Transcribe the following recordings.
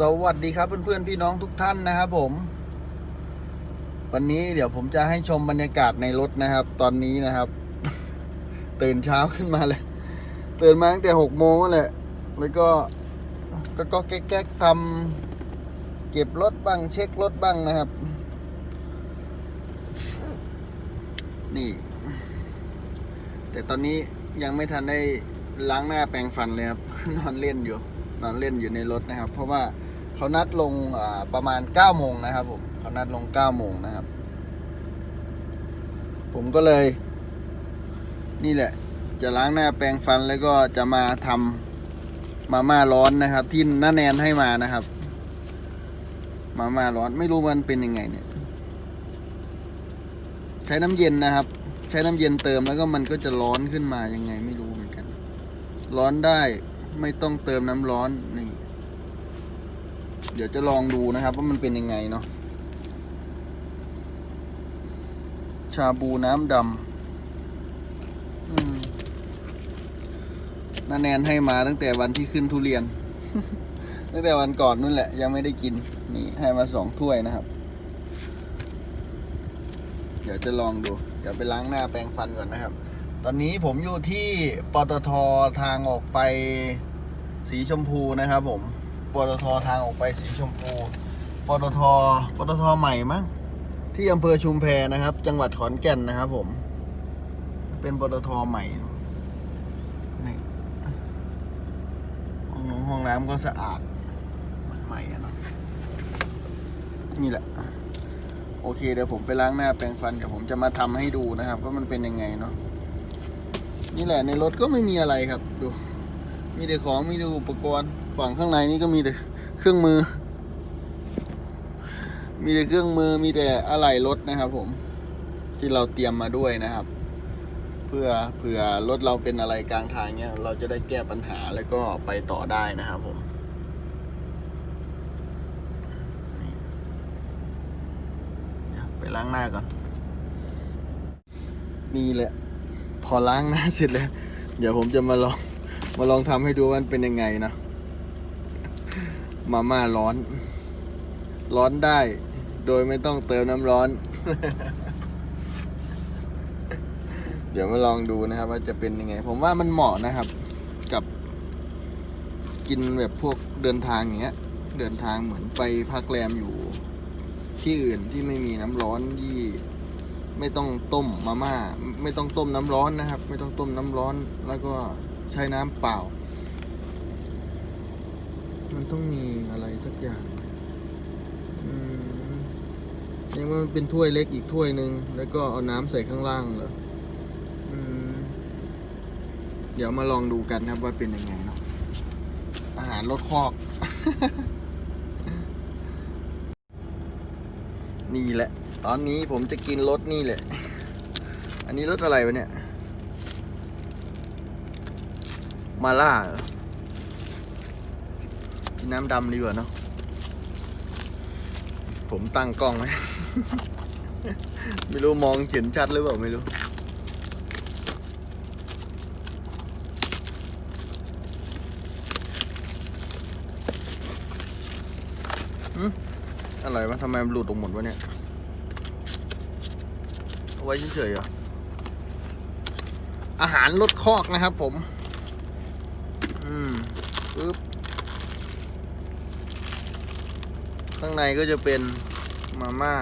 สวัสดีครับเพื่อนๆพี่น้องทุกท่านนะครับผม วันนี้เดี๋ยวผมจะให้ชมบรรยากาศในรถนะครับ ตอนนี้นะครับ ตื่นเช้าขึ้นมาเลยตื่นมาตั้งแต่หกโมงแหละแล้วก็ก็ก็แก๊กๆทำเก็บรถบ้าง เช็ครถบ้างนะครับ นี่ แต่ตอนนี้ยังไม่ทันได้ล้างหน้าแปรงฟันเลยครับ นอนเล่นอยู่นอนเล่นอยู่ในรถนะครับ เพราะว่า เขานัดลงประมาณ9ก้าโมงนะครับผมเขานัดลง9ก้าโมงนะครับ ผมก็เลย นี่แหละ จะล้างหน้าแปรงฟันแล้วก็จะมาทำมาม่าร้อนนะครับ ที่น้าแนนให้มานะครับ มาม่าร้อนไม่รู้มันเป็นยังไงเนี่ย ใช้น้ำเย็นนะครับ ใช้น้ำเย็นเติมแล้วก็มันก็จะร้อนขึ้นมายังไง ไม่รู้เหมือนกัน ร้อนได้ไม่ต้องเติมน้ำร้อนนี่ เดี๋ยวจะลองดูนะครับว่ามันเป็นยังไงเนาะชาบูน้ำดำอืมนาแนนให้มาตั้งแต่วันที่ขึ้นทุเรียน ตั้งแต่วันก่อนนู่นแหละ ยังไม่ได้กิน นี่ให้มาสองถ้วยนะครับ เดี๋ยวจะลองดู เดี๋ยวไปล้างหน้าแปรงฟันก่อนนะครับ ตอนนี้ผมอยู่ที่ปตททางออกไปสีชมพูนะครับผม ปตททางออกไปสีชมพู ปตท ปตทใหม่มั้งที่อำเภอชุมแพนะครับ จังหวัดขอนแก่นนะครับผม เป็นปตทใหม่นี่ห้องน้ำห้องน้ำก็สะอาด มันใหม่อะเนาะนี่แหละ โอเคเดี๋ยวผมไปล้างหน้าแปรงฟันเดี๋ยวผมจะมาทำให้ดูนะครับว่ามันเป็นยังไงเนาะนี่แหละในรถก็ไม่มีอะไรครับดู มีแต่ของมีแต่อุปกรณ์ ฝั่งข้างในนี่ก็มีแต่เครื่องมือ มีแต่เครื่องมือมีแต่อะไหล่รถนะครับ ผม ที่เราเตรียมมาด้วยนะครับ เพื่อเผื่อรถเราเป็นอะไรกลางทางเนี้ยเราจะได้แก้ปัญหาแล้วก็ไปต่อได้นะครับ ผมไปล้างหน้าก่อนนี่แหละ พอล้างหน้าเสร็จแล้ว เดี๋ยวผมจะมาลองมาลองทำให้ดูว่ามันเป็นยังไงนะ มาม่าร้อน ร้อนได้ โดยไม่ต้องเติมน้ำร้อน เดี๋ยวมาลองดูนะครับ ว่าจะเป็นยังไง ผมว่ามันเหมาะนะครับ กับ กินแบบพวกเดินทางอย่างเงี้ย เดินทางเหมือนไปพักแรมอยู่ ที่อื่นที่ไม่มีน้ำร้อนที่ไม่ต้องต้มมาม่า ไม่ต้องต้มน้ำร้อนนะครับ ไม่ต้องต้มน้ำร้อน แล้วก็ใช้น้ำเปล่า มันต้องมีอะไรสักอย่างอืมยังว่ามันเป็นถ้วยเล็กอีกถ้วยหนึ่งแล้วก็เอาน้ำใส่ข้างล่างเหรออืมเดี๋ยวมาลองดูกันครับว่าเป็นยังไงเนาะอาหารรสคอก นี่แหละ ตอนนี้ผมจะกินรสนี่แหละ อันนี้รสอะไรวะเนี่ย มาล่าเหรอ กินน้ำดำดีกว่าเนาะผมตั้งกล้องไว้ไม่รู้มองเห็นชัดหรือเปล่าไม่รู้ อะไรวะทำไมมันหลุดออกหมดวะเนี่ย เอาไว้เฉยๆเหรอ อาหารลดคอกนะครับผม อืมปึ๊บ ข้างในก็จะเป็นมาม่า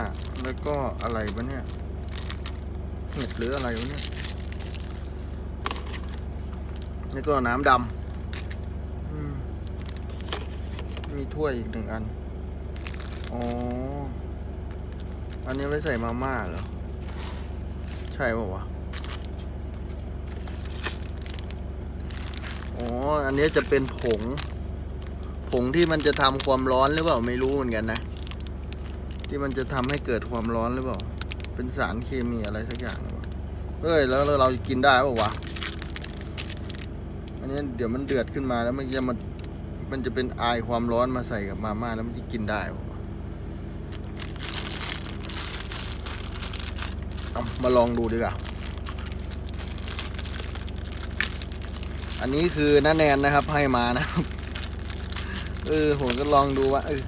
แล้วก็อะไรวะเนี่ยเห็ดหรืออะไรวะเนี่ยแล้วก็น้ำดำมีถ้วยอีกหนึ่งอัน อ๋อ อันนี้ไว้ใส่มาม่าเหรอ ใช่ป่าวะอ๋อ อันนี้จะเป็นผง งที่มันจะทำความร้อนหรือเปล่าไม่รู้เหมือนกันนะ ที่มันจะทำให้เกิดความร้อนหรือเปล่า เป็นสารเคมีอะไรสักอย่างหรือเปล่าเฮ้ยแล้วเราจะกินได้ป่าวะอันนี้เดี๋ยวมันเดือดขึ้นมาแล้วมันจะมามันจะเป็นอายความร้อนมาใส่กับมาม่าแล้วมันจะกินได้ป่าวะเอามาลองดูดีกว่าอันนี้คือน้าแนนนะครับให้มานะครับ เออผมก็ลองดูว่าเออ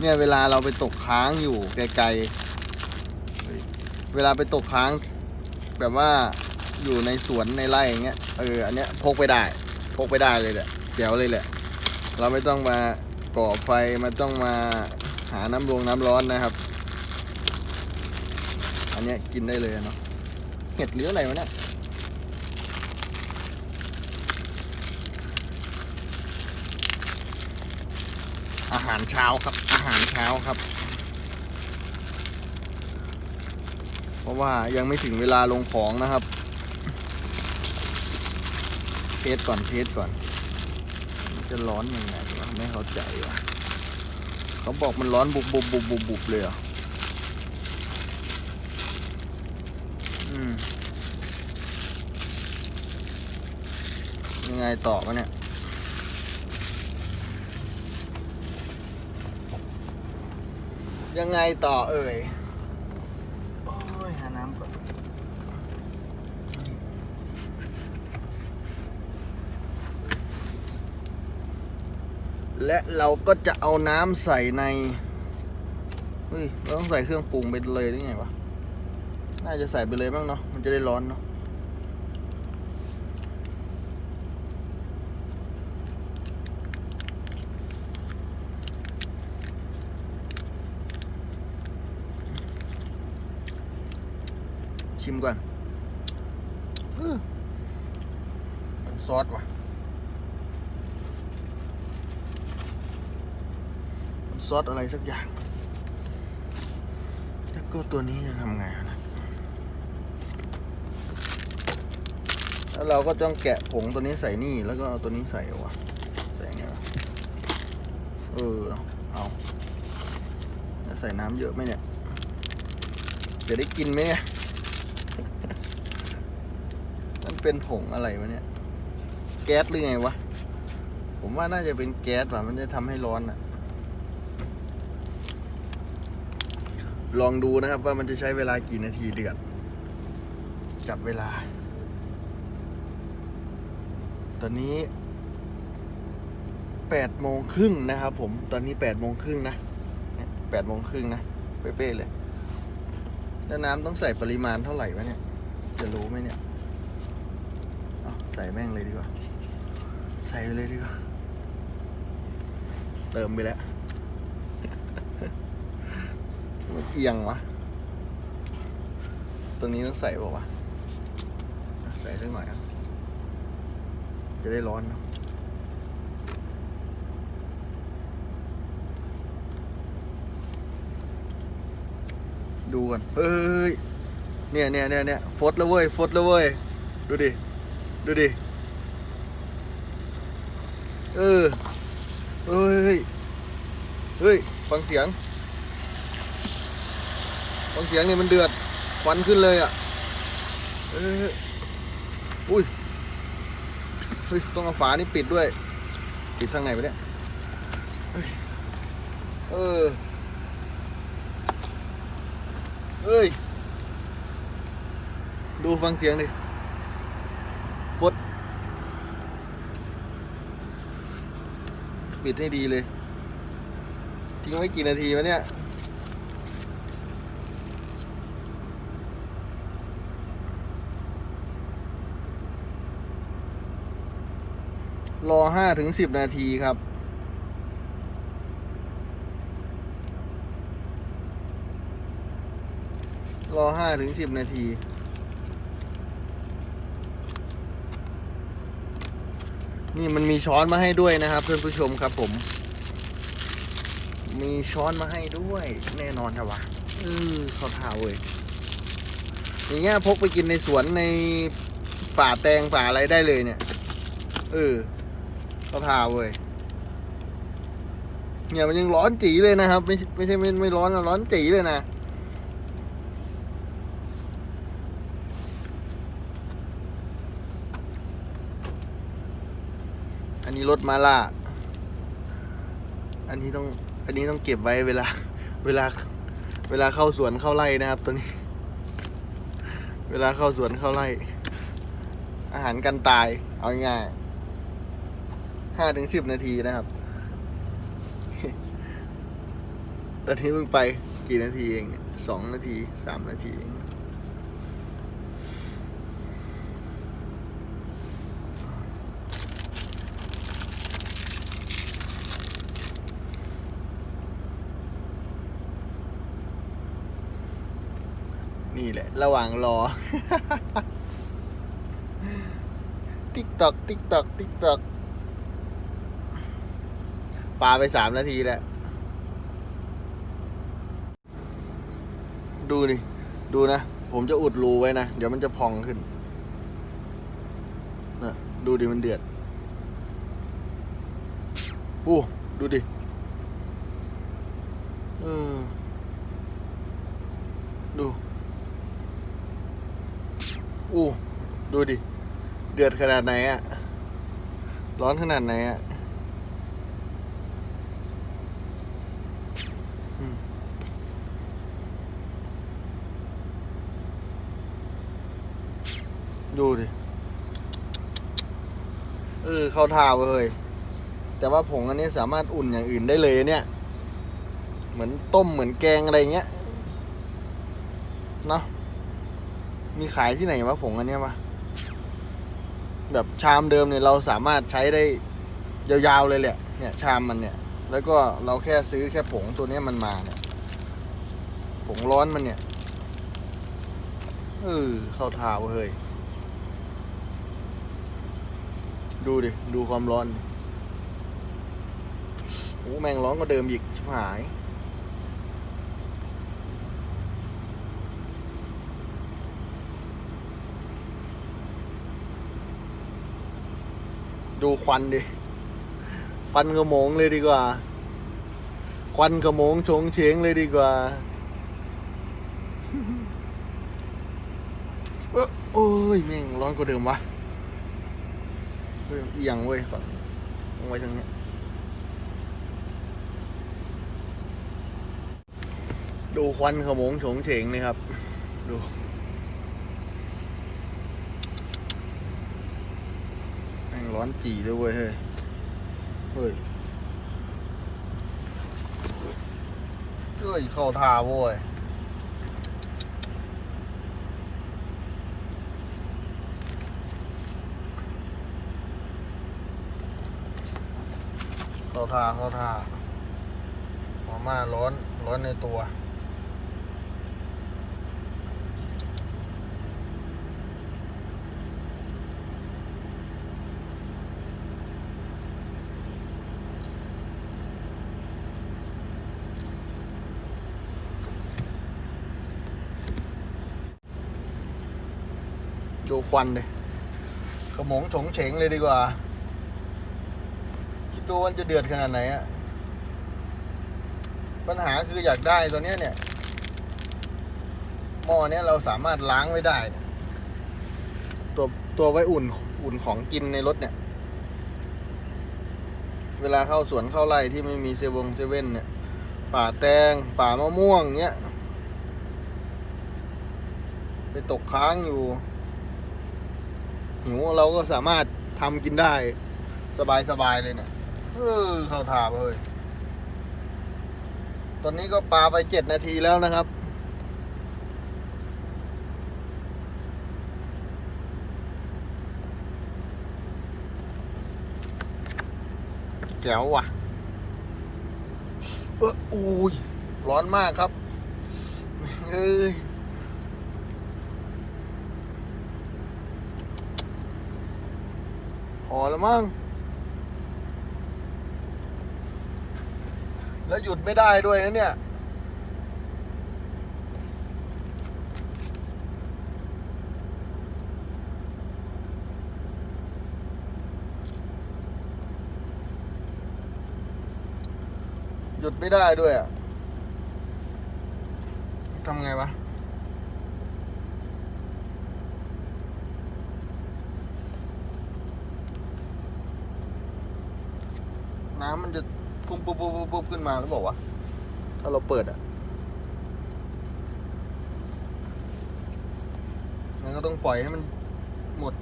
เนี่ยเวลาเราไปตกค้างอยู่ไกลๆเเวลาไปตกค้าง แบบว่าอยู่ในสวนในไร่อย่างเงี้ย เออ อันเนี้ยพกไปได้ พกไปได้เลยแหละเดี๋วเลยแหละ เราไม่ต้องมาก่อไฟมันต้องมาหาน้ำรงน้ำร้อนนะครับ อันเนี้ยกินได้เลยเนาะ เห็ดหรืออะไรวะเนี่ย อาหารเช้าครับ อาหารเช้าครับ เพราะว่ายังไม่ถึงเวลาลงของนะครับ เทสก่อนเทสก่อน จะร้อนยังไงวะไม่เข้าใจวะเขาบอกมันร้อนบุบบุบบุบบุบบุบเลยออืมยังไงต่อวะเนี่ย ยังไงต่อเอ่ย โอ้ย หาน้ำก่อน และเราก็จะเอาน้ำใส่ใน เฮ้ย เราต้องใส่เครื่องปรุงไปเลยหรือไงวะ น่าจะใส่ไปเลยบ้างเนาะ มันจะได้ร้อนเนาะ ชิมก่อนอื้อมันซอสว่ะ มันซอสอะไรสักอย่าง แล้วก็ตัวนี้จะทำไงอะนะแล้วเราก็ต้องแกะผงตัวนี้ใส่นี่ แล้วก็เอาตัวนี้ใส่เอาวะใส่ไงวะเออเอาเอาจะใส่น้ำเยอะไหมเนี่ย จะได้กินไหมเนี่ย มัน เป็นผงอะไรวะเนี่ย แก๊สหรือไงวะ ผมว่าน่าจะเป็นแก๊สว่ะมันจะทำให้ร้อนอะลองดูนะครับว่ามันจะใช้เวลากี่นาทีเดือด จับเวลา ตอนนี้แปดโมงครึ่งนะครับผม ตอนนี้แปดโมงครึ่งนะแปดโมงครึ่งนะ เป๊ะๆเลย แล้วน้ำต้องใส่ปริมาณเท่าไหร่วะเนี่ย จะรู้ไหมเนี่ย ใส่แม่งเลยดีกว่า ใส่ไปเลยดีกว่า เติมไปแล้ว มันเอียงวะ ตัวนี้ต้องใส่เปล่าวะอะใส่สักหน่อยครับจะได้ร้อนเนอะดูก่อนเอ้ย เนี่ยเนี่ยเนี่ยเนี่ยฟดแล้วเว้ย ฟดแล้วเว้ย ดูดิ ดูดิ เออเอ้ย เฮ้ย ฟังเสียง ฟังเสียงเนี่ยมันเดือดควันขึ้นเลยอะ เอออุ้ย เฮ้ย ต้องเอาฝานี่ปิดด้วย ปิดทางไหนไปเนี่ยเออเฮ้ย ดูฟังเสียงดิ ฟด ปิดให้ดีเลย ทิ้งไว้กี่นาทีวะเนี่ย รอห้าถึงสิบนาทีครับรอห้าถึงสิบนาที นี่มันมีช้อนมาให้ด้วยนะครับ เพื่อนผู้ชมครับผม มีช้อนมาให้ด้วยแน่นอนครับวะเออเขาท่าเว้ยอย่างเงี้ยพกไปกินในสวนในป่าแตงป่าอะไรได้เลยเนี่ย เออเขาทาเว้ยเนี่ยมันยังร้อนจีเลยนะครับ ไม่ไม่ใช่ไม่ไม่ร้อนนะร้อนจีเลยนะ รถมาล่า อันนี้ต้อง อันนี้ต้องเก็บไว้เวลา เวลา เวลาเข้าสวนเข้าไร่นะครับ ตัวนี้ เวลาเข้าสวนเข้าไร่ อาหารกันตาย เอาง่ายห้าถึงสิบนาทีนะครับ ตอนนี้มึงไปกี่นาทีเอง สองนาที สามนาทีเอง นี่แหละ ระหว่างรอ ติ๊กตอกติ๊กตอกติ๊กตอกปาไปสามนาทีแล้ว ดูดิ ดูนะ ผมจะอุดรูไว้นะ เดี๋ยวมันจะพองขึ้นนะดูดิมันเดือดอู้ดูดิ เออดู อู้ดูดิ เดือดขนาดไหนอะร้อนขนาดไหนอะดูดิ เออ เข้าท่าเว้ยแต่ว่าผงอันนี้สามารถอุ่นอย่างอื่นได้เลยเนี่ย เหมือนต้มเหมือนแกงอะไรเงี้ย เนาะ มีขายที่ไหนวะผงอันเนี้ยวะแบบชามเดิมเนี่ยเราสามารถใช้ได้ยาวๆเลยแหละเนี่ยชามมันเนี่ย แล้วก็เราแค่ซื้อแค่ผงตัวนี้มันมาเนี่ยผงร้อนมันเนี่ยเออเข้าท่าเว้ยดูดิ ดูความร้อนโอ้แมงร้อนก็เดิมอีกชิบหาย ดูควันดิ ควันกระโมงเลยดีกว่า ควันกระโมงชงเฉงเลยดีกว่าเอ้อโอ้ยแม่งร้อนกว่าเดิมวะเฮ้ยเอียงเว้ยฝั่งต้องไว้ทางนี้ดูควันขโมงโฉงเฉงเลยครับ ดู แม่ง ร้อนจีด้วยเว้ย เฮ้ย เฮ้ย เฮ้ย เข้าท่าเว้ยเข้าท่าเข้าท่ามาม่าร้อน ร้อนในตัว วันเลยขมงฉงเฉงเลยดีกว่า คิดดูวันจะเดือดขนาดไหนอะปัญหาคืออยากได้ตัวเนี้ยเนี่ยหม้อเนี้ยเราสามารถล้างไว้ได้ ตัวตัวไว้อุ่นอุ่นของกินในรถเนี่ย เวลาเข้าสวนเข้าไร่ที่ไม่มีเซเวงเซเว่นเนี่ย ป่าแตง ป่ามะม่วงเนี้ยไปตกค้างอยู่ หิวเราก็สามารถทำกินได้ สบายๆเลยเนี่ยเออเข้าท่าเลยตอนนี้ก็ปลาไปเจ็ดนาทีแล้วนะครับแจ๋วว่ะ เอออุ้ยร้อนมากครับ เฮ้ย อแล้วมั้งแล้วหยุดไม่ได้ด้วยนะเนี่ย หยุดไม่ได้ด้วยอะทำไงวะ น้ำมันจะพุ่งปุ๊บปุ๊บปุ๊บขึ้นมาแล้วบอกว่าถ้าเราเปิดอะงั้นก็ต้องปล่อยให้มันหมด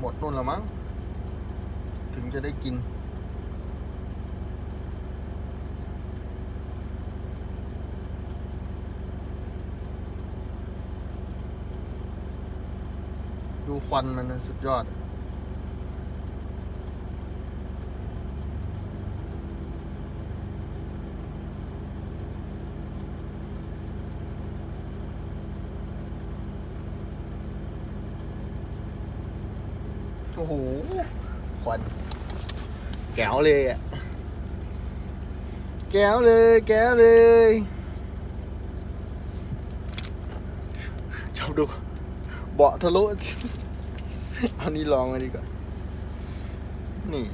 หมดนุ่นละมั้ง ถึงจะได้กินดูควันมันนะสุดยอด ก้วเลยอะ แก้วเลย แก้วเลย ชอบดู เบาะทะลุ เอานี่ลองมาดีกว่า นี่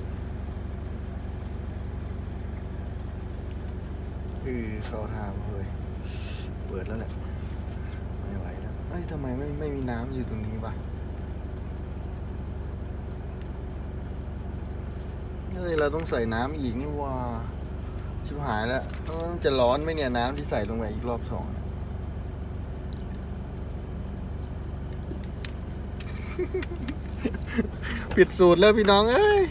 คือเข้าทางเลยเปิดแล้วแหละ ไม่ไหวแล้ว เอ้ยทำไมไม่ไม่มีน้ำอยู่ตรงนี้วะ เฮ้ยเราต้องใส่น้ำอีกนี่ว่า ชิบหายแล้วจะร้อนไหมเนี่ยน้ำที่ใส่ลงไปอีกรอบสองเนี่ยปิดสูตรแล้วพี่น้องเอ้ย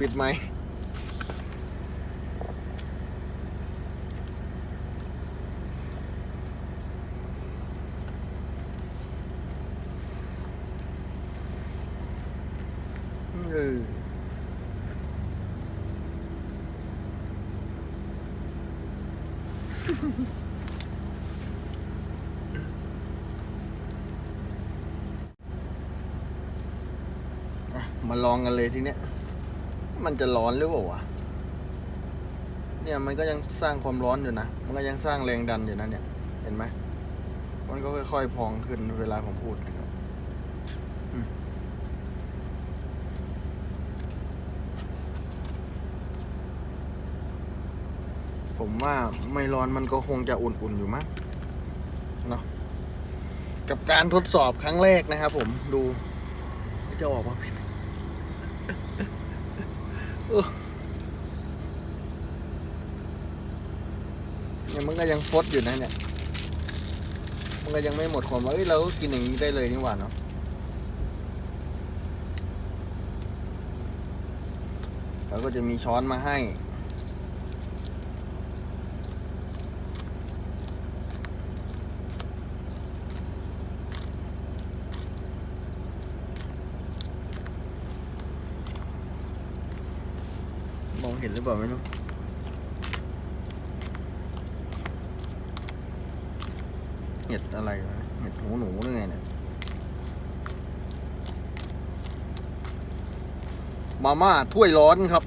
ปิดไหมค์เออ องกันเลยทีเนี้ย มันจะร้อนหรือเปล่าวะเนี่ยมันก็ยังสร้างความร้อนอยู่นะ มันก็ยังสร้างแรงดันอยู่นะเนี่ย เห็นไหม มันก็ค่อยๆพองขึ้นเวลาผมพูดนะครับผมว่าไม่ร้อนมันก็คงจะอุ่นๆอยู่มั้งเนาะกับการทดสอบครั้งแรกนะครับผมดูจะออกมาเป็น เนี่ยมันก็ยังฟดอยู่นะเนี่ย มันก็ยังไม่หมดความว่าเอ้ยเราก็กินอย่างนี้ได้เลยนี่หว่าเนาะเราก็จะมีช้อนมาให้ เห็นหรือเปล่าไม่รู้เห็ดอะไรวะเห็ดหูหนูหรือไงเนี่ยมาม่าถ้วยร้อนครับ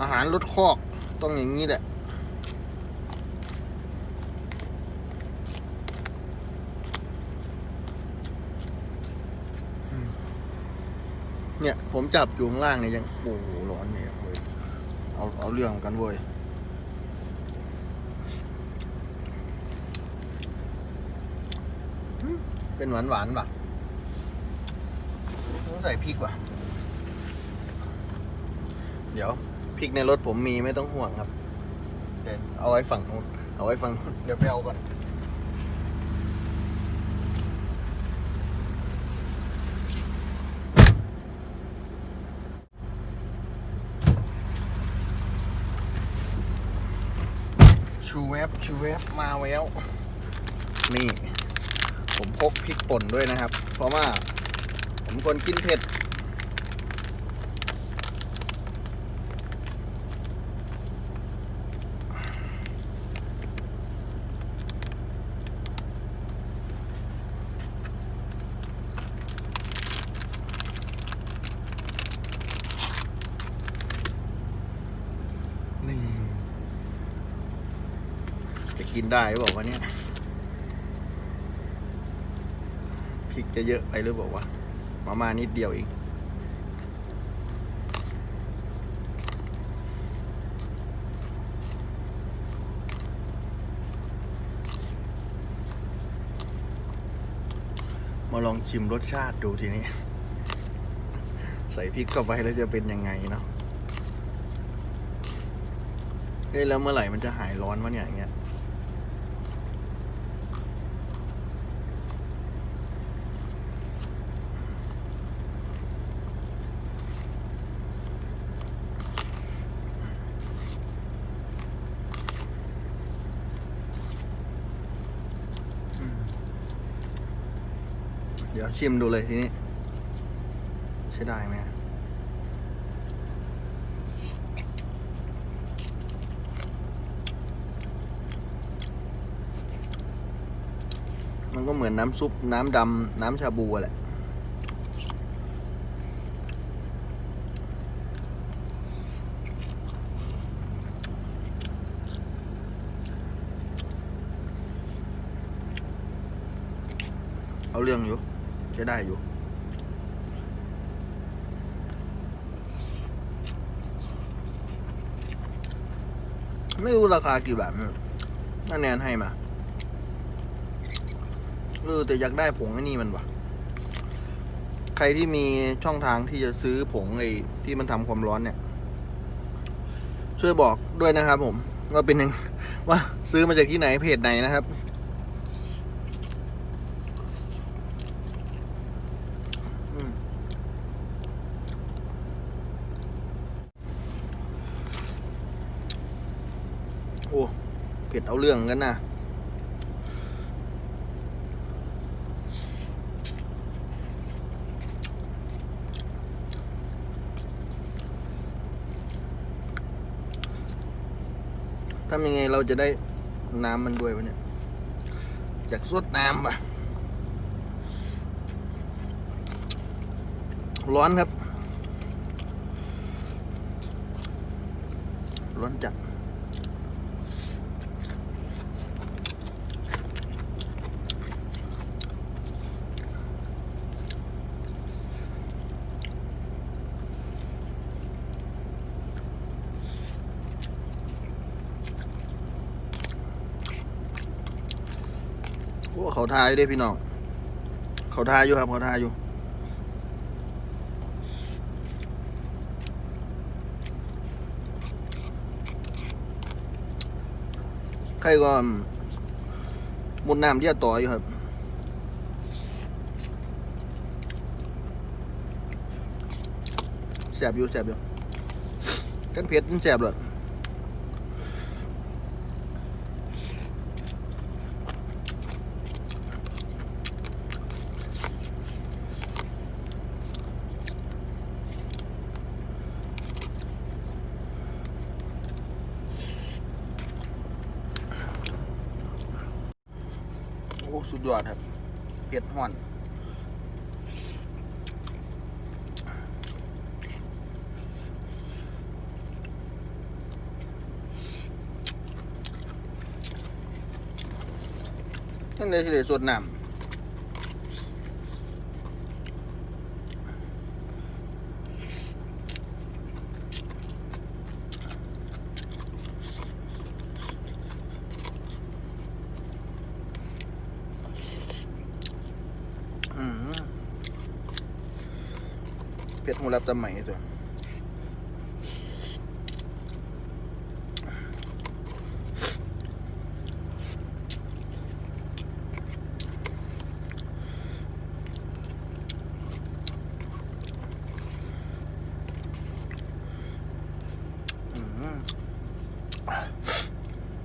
อาหารรสคอกต้องอย่างนี้แหละ เนี่ย ผม จับอยู่ข้างล่างเนี่ยยังโอ้โหร้อนเนี่ยเว้ยเอาเอาเรื่องกันเว้ยเป็นหวานหวานป่ะต้องใส่พริกว่ะ เดี๋ยวพริกในรถผมมีไม่ต้องห่วงครับเดนเอาไว้ฝั่งนู้นเอาไว้ฝั่งนู้นเดี๋ยวไปเอาก่อน ชูแวบชูเวบมาแล้วนี่ ผมพกพริกป่นด้วยนะครับ เพราะว่าผมคนกินเผ็ด นี่ จะ กินได้หรือเปล่าเนี่ยพริกจะเยอะไปหรือเปล่าวะมามานิดเดียวเองมาลองชิมรสชาติดูทีนี้ ใส่พริกเข้าไปแล้วจะเป็นยังไงเนาะเฮ้ยแล้วเมื่อไหร่มันจะหายร้อนวะเนี่ยอย่างเงี้ย เดี๋ยวชิมดูเลยทีนี้ ใช้ได้ไหมมันก็เหมือนน้ำซุป น้ำดำ น้ำชาบูแหละเอาเรื่องอยู่ ใช้ได้อยู่ ไม่รู้ราคากี่บาทนั่นแนนให้มาเออแต่อยากได้ผงไอ้นี่มันวะใครที่มีช่องทางที่จะซื้อผงไอ้ที่มันทำความร้อนเนี่ย ช่วยบอกด้วยนะครับผมว่าเป็นยังว่าซื้อมาจากที่ไหนเพจไหนนะครับ อืมโอ้ เผ็ดเอาเรื่องกันนะทำยังไงเราจะได้น้ำมันด้วยวะเนี่ยอยากสดน้ำปะร้อนครับ ร้อนจัด ทายด้วยพี่น้อง เขาทายอยู่ครับ เขาทายอยู่ ใครก็มุดน้ำที่จะต่ออยู่ครับแสบอยู่แสบอยู่กันเผ็ดมันแสบเลย ยอดครับเผ็ดห่อนนั่นเลยสิเลยสดน้ำอืม เพชรหูรับตะไหมตัว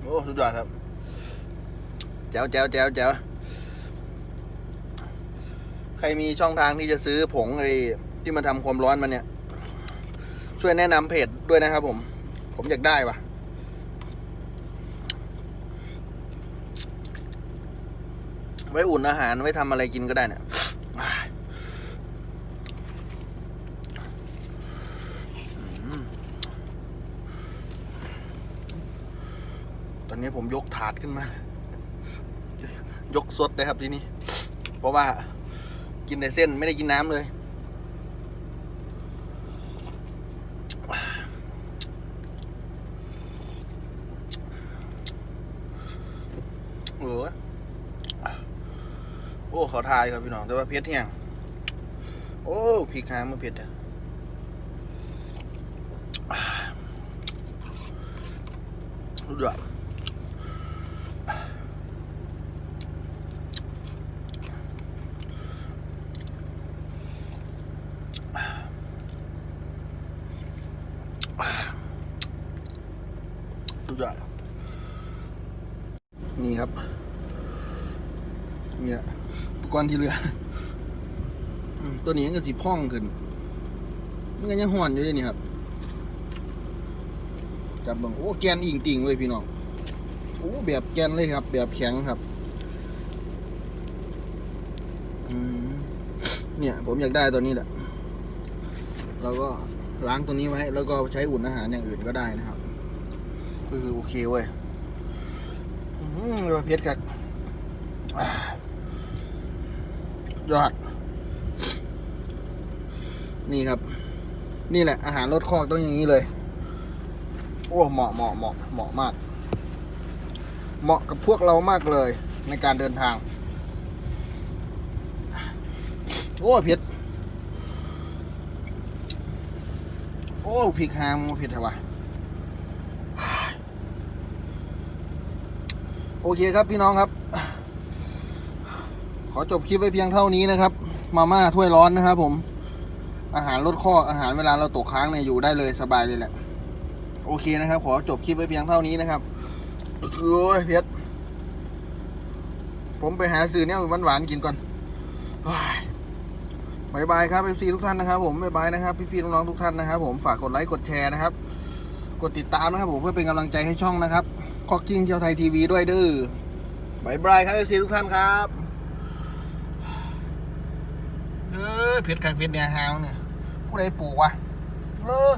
โอ้สุดยอดครับแจ๋วแจ๋วแจ๋วแจ๋วใครมีช่องทางที่จะซื้อผงไอ ที่มาทำความร้อนมันเนี่ย ช่วยแนะนำเพจด้วยนะครับผม ผมอยากได้ปะไว้อุ่นอาหาร ไว้ทำอะไรกินก็ได้เนี่ยตอนนี้ผมยกถาดขึ้นมา ยกสดเลยครับทีนี้เพราะว่ากินแต่เส้นไม่ได้กินน้ำเลย เออโอ้ ขอทายครับพี่น้องแต่ว่าเพชรเที่ยงโอ้พริกหางมันเพชรอะดยอดสุดยอดนี่ครับ เนี่ยอุปกรณ์ที่เหลือ ตัวนี้ก็สิพ่องขึ้นมันก็ยังห่อนอยู่เลยนี่ครับจับบิ่งโอ้แกนอิงติ่งเว้ยพี่น้องโอ้แบบแกนเลยครับ แบบแข็งครับเนี่ย ผมอยากได้ตัวนี้แหละแล้วก็ล้างตัวนี้ไว้ แล้วก็ใช้อุ่นอาหารอย่างอื่นก็ได้นะครับก็คือโอเคเว้ยอืมเรียกว่าเพชรครับ ยอด นี่ครับ นี่แหละ อาหารรถคอกต้องอย่างนี้เลย โอ้เหมาะเหมาะเหมาะเหมาะมาก เหมาะกับพวกเรามากเลย ในการเดินทาง โอ้เผ็ดโอ้พริกฮามเผ็ดเหรอวะโอเคครับพี่น้องครับ ขอจบคลิปไว้เพียงเท่านี้นะครับ มาม่าถ้วยร้อนนะครับผม อาหารลดข้ออาหารเวลาเราตกค้างเนี่ยอยู่ได้เลยสบายเลยแหละ โอเคนะครับ ขอจบคลิปไว้เพียงเท่านี้นะครับโอ้ยเพชรผมไปหาสื่อเนี่ยหวานๆกินก่อนบายบายครับเอฟซีทุกท่านนะครับ ผมบายบายนะครับ พี่ๆน้องๆทุกท่านนะครับ ผมฝากกดไลค์กดแชร์นะครับ กดติดตามนะครับ ผมเพื่อเป็นกำลังใจให้ช่องนะครับคอกกิ้งเที่ยวไทยทีวีด้วยเด้อบายบายครับเอฟซีทุกท่านครับ เออเพชรกลางเพชรเนี่ยฮาวเนี่ยผู้ใดปลูกวะเออ